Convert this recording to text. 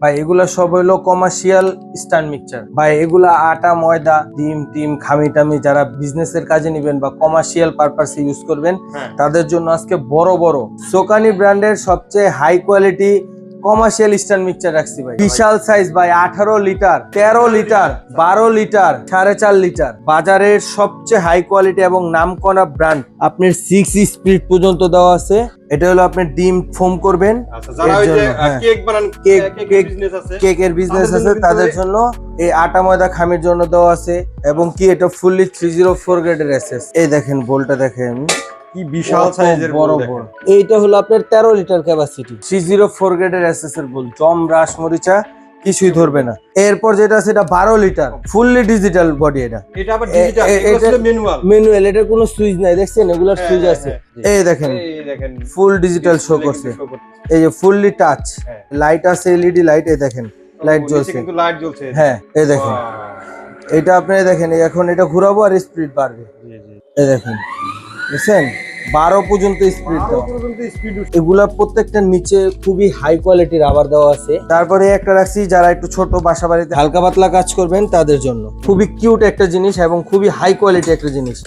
ভাই এগুলা সব হইল কমার্শিয়াল স্ট্যান্ড মিক্সচার ভাই এগুলা আটা ময়দা ডিম টিম খামি টামি যারা বিজনেসের কাজে নিবেন বা কমার্শিয়াল পারপাস ইউজ করবেন হ্যাঁ। তাদের জন্য আজকে বড় বড়। সোকানি ব্র্যান্ডের সবচেয়ে high quality commercial stand mixture রাখছি ভাই। বিশাল সাইজ ভাই আঠারো লিটার তেরো লিটার বারো লিটার সাড়ে চার লিটার বাজারের সবচেয়ে হাই কোয়ালিটি এবং নামকরা ব্র্যান্ড আপনার সিক্স স্পিড পর্যন্ত দেওয়া আছে। এটা হলো আপনি ডিম ফোম করবেন। আচ্ছা এর জন্য, হ্যাঁ। Cake cake cake cake business আছে। কেকের বিজনেস তাদের আছে জন্য তাদের জন্য এই আটা ময়দা খামির জন্য দেওয়া আছে। এবং কি এটা ফুললি থ্রি জিরো ফোর গ্রেডের এসএস এই দেখেন বোলটা দেখেন। কি বিশাল সাইজের বড় বড় এইটা হলো আপনার তেরো litre capacity three zero four গ্রেডের এসএস এর বোল চম রাস মরিচা কিছুই ধরবে না। এরপর যেটা আছে এটা বারো লিটার ফুললি ডিজিটাল বডি এটা। এটা আবার ডিজিটাল এটা এটা- ম্যানুয়াল ম্যানুয়াল এটার কোনো সুইচ নাই দেখছেন? এগুলোর হ্যাঁ, সুইচ হ্যাঁ, আছে। হ্যাঁ, এই দেখেন এই দেখেন ফুল ডিজিটাল শো করছে। এই যে ফুললি টাচ। লাইট আছে এলইডি লাইট এই দেখেন লাইট জ্বলছে। কিন্তু লাইট জ্বলছে। হ্যাঁ এই দেখেন। এটা আপনি দেখেন এখন এটা ঘুরাবো আর স্পিড বাড়বে। এই দেখেন। বুঝছেন? বারো পর্যন্ত স্পিড এগুলা প্রত্যেকটা নিচে খুবই হাই কোয়ালিটির রাবার দেওয়া আছে। তারপরে একটা রাখছি যারা একটু ছোট বাসা বাড়িতে হালকা পাতলা কাজ করবেন তাদের জন্য। খুবই কিউট একটা জিনিস এবং খুবই হাই কোয়ালিটি একটা জিনিস।